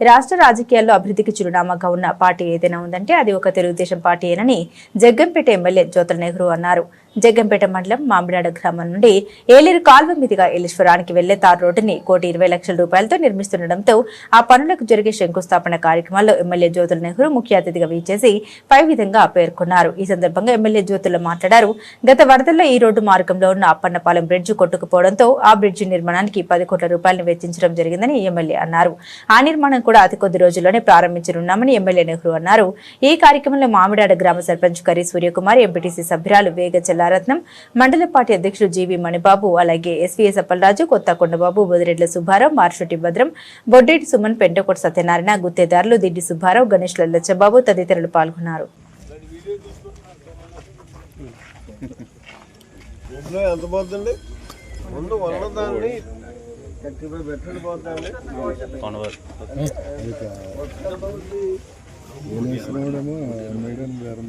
రాష్ట్ర రాజకీయాల్లో అభివృద్ధికి చిరునామాగా ఉన్న పార్టీ ఏదైనా ఉందంటే అది ఒక తెలుగుదేశం పార్టీ ఏనని జగ్గంపేట ఎమ్మెల్యే జ్యోతుల నెహ్రూ అన్నారు. జగ్గంపేట మండలం మామిడాడ గ్రామం నుండి ఏలేరు కాల్వ మీదుగా ఏలేశ్వరానికి వెళ్ళే తారు రోడ్డుని కోటి ఇరవై లక్షల రూపాయలతో నిర్మిస్తుండటంతో ఆ పనులకు జరిగే శంకుస్థాపన కార్యక్రమాల్లో ఎమ్మెల్యే జ్యోతుల నెహ్రూ ముఖ్య అతిథిగా వీచేసి పై విధంగా పేర్కొన్నారు. ఈ సందర్భంగా ఎమ్మెల్యే జ్యోతుల మాట్లాడారు. గత వరదల్లో ఈ రోడ్డు మార్గంలో ఉన్న అప్పన్నపాలెం బ్రిడ్జ్ కొట్టుకుపోవడంతో ఆ బ్రిడ్జి నిర్మాణానికి పది కోట్ల రూపాయలను వెచ్చించడం జరిగిందని ఎమ్మెల్యే అన్నారు. ఆ నిర్మాణం కూడా అతి కొద్ది రోజుల్లోనే ప్రారంభించనున్నామని ఎమ్మెల్యే నెహ్రూ అన్నారు. ఈ కార్యక్రమంలో మామిడాడ గ్రామ సర్పంచ్ కరి సూర్యకుమార్ ఎంపీటీసీ సభ్యురాలు వేగ చెల్లారత్నం మండల పార్టీ అధ్యక్షుడు జీవి మణిబాబు అలాగే ఎస్వీఎస్ అప్పలరాజు కొత్త కొండబాబు బొదిరెడ్ల సుబ్బారావు మార్షెట్టి భద్రం బొడ్డేటి సుమన్ పెంటకోట సత్యనారాయణ గుత్తేదారులు దిడ్డి సుబ్బారావు గణేష్ లచ్చబాబు తదితరులు పాల్గొన్నారు. ఇంట్లో ఫైవ్ పెట్టండి పోతుంది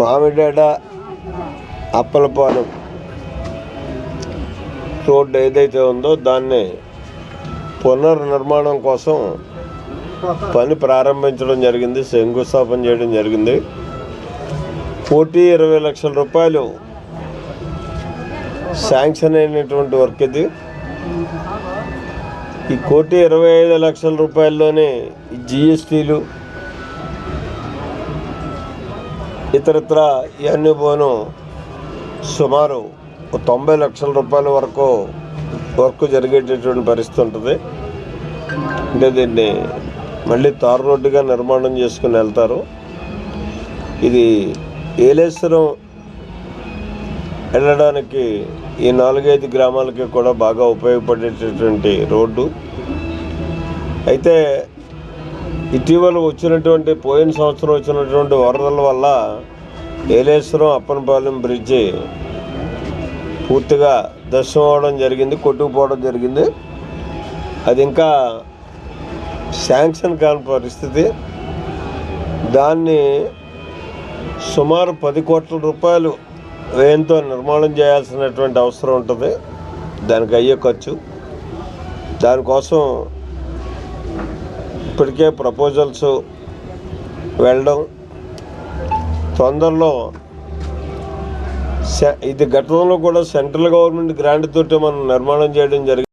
మామిడాడ అప్పలపాలెం రోడ్డు ఏదైతే ఉందో దాన్ని పునర్నిర్మాణం కోసం పని ప్రారంభించడం జరిగింది శంకుస్థాపన చేయడం జరిగింది. కోటి ఇరవై లక్షల రూపాయలు శాంక్షన్ అయినటువంటి వర్క్ ఇది. ఈ కోటి ఇరవై ఐదు లక్షల రూపాయల్లోనే జిఎస్టీలు ఇతరత్ర ఇవన్నీ పోను సుమారు తొంభై లక్షల రూపాయల వరకు వర్క్ జరిగేటటువంటి పరిస్థితి ఉంటుంది. అంటే దీన్ని మళ్ళీ తారు రోడ్డుగా నిర్మాణం చేసుకుని వెళ్తారు. ఇది ఏలేశ్వరం వెళ్ళడానికి ఈ నాలుగైదు గ్రామాలకి కూడా బాగా ఉపయోగపడేటటువంటి రోడ్డు. అయితే ఇటీవల వచ్చినటువంటి పోయిన సంవత్సరం వచ్చినటువంటి వరదల వల్ల ఏలేశ్వరం అప్పనపాలెం బ్రిడ్జి పూర్తిగా దర్శనం అవడం జరిగింది కొట్టుకుపోవడం జరిగింది. అది ఇంకా శాంక్షన్ కాని పరిస్థితి. దాన్ని సుమారు పది కోట్ల రూపాయలు వ్యయంతో నిర్మాణం చేయాల్సినటువంటి అవసరం ఉంటుంది. దానికి అయ్యే ఖర్చు. దానికోసం ఇప్పటికే ప్రపోజల్స్ వెళ్ళడం. తొందరలో ఇది గతంలో కూడా సెంట్రల్ గవర్నమెంట్ గ్రాంట్ తోటి మనం నిర్మాణం చేయడం జరిగింది.